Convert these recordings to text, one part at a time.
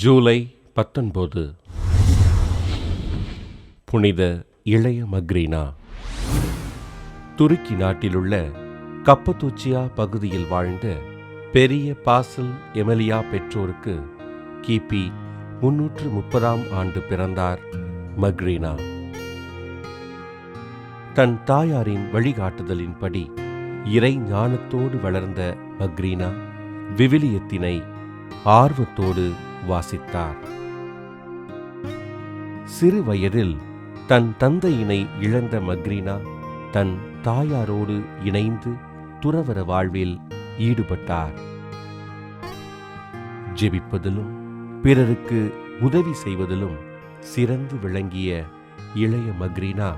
ஜூலை பத்தொன்பது. புனித இளைய மக்ரீனா. துருக்கி நாட்டிலுள்ள கப்பதூச்சியா பகுதியில் வாழ்ந்த பெரிய பாசல் எமலியா பெற்றோருக்கு கிபி முன்னூற்று முப்பதாம் ஆண்டு பிறந்தார் மக்ரீனா. தன் தாயாரின் வழிகாட்டுதலின்படி இறை ஞானத்தோடு வளர்ந்த மக்ரீனா விவிலியத்தினை ஆர்வத்தோடு வாசித்தார். சிறு வயதில் தன் தந்தையினை இழந்த மக்ரீனா தன் தாயாரோடு இணைந்து துறவர வாழ்வில் ஈடுபட்டார். ஜெபிப்பதிலும் பிறருக்கு உதவி செய்வதிலும் சிறந்து விளங்கிய இளைய மக்ரீனா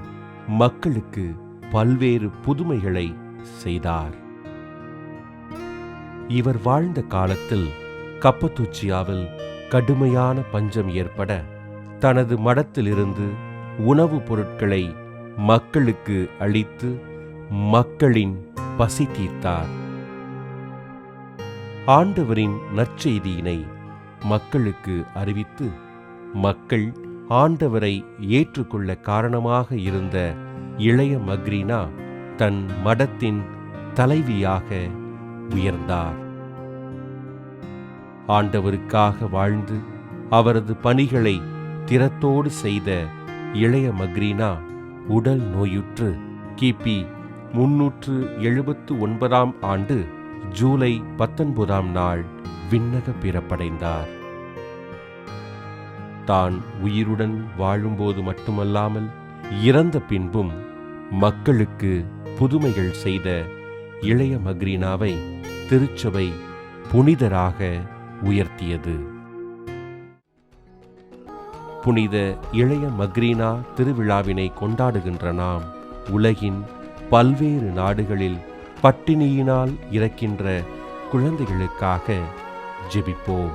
மக்களுக்கு பல்வேறு புதுமைகளை செய்தார். இவர் வாழ்ந்த காலத்தில் கப்பத்துச்சியாவில் கடுமையான பஞ்சம் ஏற்பட தனது மடத்திலிருந்து உணவுப் பொருட்களை மக்களுக்கு அளித்து மக்களின் பசி தீர்த்தார். ஆண்டவரின் நற்செய்தியினை மக்களுக்கு அறிவித்து மக்கள் ஆண்டவரை ஏற்றுக்கொள்ள காரணமாக இருந்த இளைய மக்ரீனா தன் மடத்தின் தலைவியாக உயர்ந்தார். ஆண்டவருக்காக வாழ்ந்து அவரது பணிகளை திறத்தோடு செய்த இளைய மக்ரீனா உடல் நோயுற்று. கிபி முன்னூற்று எழுபத்து ஒன்பதாம் ஆண்டு ஜூலை பத்தொன்பதாம் நாள் விண்ணக பிறப்படைந்தார். தான் உயிருடன் வாழும்போது மட்டுமல்லாமல் இறந்த பின்பும் மக்களுக்கு புதுமைகள் செய்த இளைய மக்ரீனாவை திருச்சபை புனிதராக உயர்த்தியது. புனித இளைய மக்ரீனா திருவிழாவினை கொண்டாடுகின்ற நாம் உலகின் பல்வேறு நாடுகளில் பட்டினியினால் இறக்கின்ற குழந்தைகளுக்காக ஜெபிப்போம்.